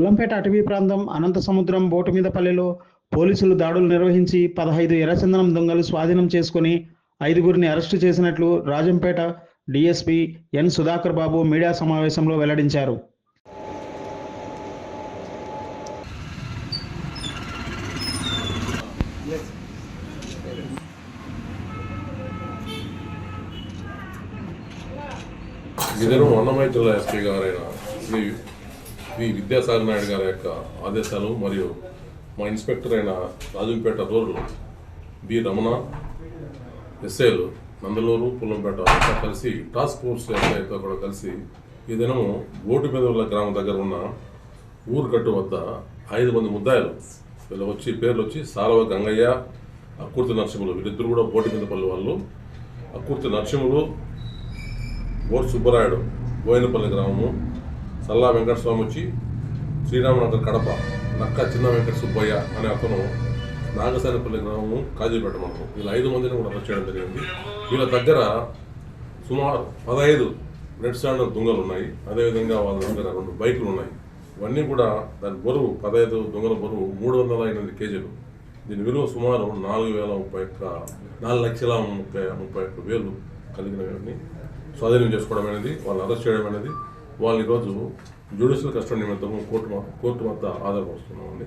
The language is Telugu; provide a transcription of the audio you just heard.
పుల్లంపేట అటవీ ప్రాంతం అనంత సముద్రం బోటు మీద పల్లెలో పోలీసులు దాడులు నిర్వహించి పదహైదు ఎర్రచందనం దొంగలు స్వాధీనం చేసుకుని ఐదుగురిని అరెస్టు చేసినట్లు Rajampet DSP N Sudhakar Babu media సమావేశంలో వెల్లడించారు. ఇద్దరు అన్నమయ్య ఎస్పీ గారైన. శ్రీ శ్రీ విద్యాసాగర్ నాయుడు గారి యొక్క ఆదేశాలు మరియు మా ఇన్స్పెక్టర్ అయిన రాజుపేట రోడ్లు బి రమణ ఎస్ఐలు నందలూరు పుల్లంపేట అంతా కలిసి టాస్క్ ఫోర్స్ ఎస్ఐతో కూడా కలిసి ఈ దినము ఓటు మీద గ్రామం దగ్గర ఉన్న ఊరుకట్టు వద్ద ఐదు మంది ముద్దాయిలు వీళ్ళు వచ్చి పేర్లు వచ్చి సాలవ గంగయ్య అక్కుర్తి నరసింహులు. వీళ్ళిద్దరు కూడా బోటి మీద పల్లె వాళ్ళు. అక్కుర్తి నరసింహులు బోర్ సుబ్బరాయుడు బోయినపల్లి గ్రామము. సల్లా వెంకటస్వామి వచ్చి శ్రీరామనగర్ కడప నక్క చిన్న వెంకట సుబ్బయ్య అనే అతను నాగసారిపల్లి గ్రామము కాజీపేట మండలం. వీళ్ళు ఐదు మందిని కూడా అరెస్ట్ చేయడం జరిగింది. వీళ్ళ దగ్గర సుమారు పదహైదు రెడ్ స్టాండర్డ్ దొంగలు ఉన్నాయి. అదేవిధంగా వాళ్ళ దగ్గర రెండు బైకులు ఉన్నాయి. ఇవన్నీ కూడా దాని బరువు పదహైదు దొంగల బరువు మూడు వందల ఎనిమిది కేజీలు. దీని విలువ సుమారు నాలుగు వేల ముప్పై ఒక్క నాలుగు లక్షల ముప్పై ముప్పై ఒక్క వేలు కలిగినవన్నీ స్వాధీనం చేసుకోవడం అనేది వాళ్ళని అరెస్ట్ చేయడం అనేది వాళ్ళు ఈరోజు జ్యుడిషియల్ కస్టడీ నిమిత్తం కోర్టు కోర్టు వద్ద ఆధారపరుస్తున్నామండి.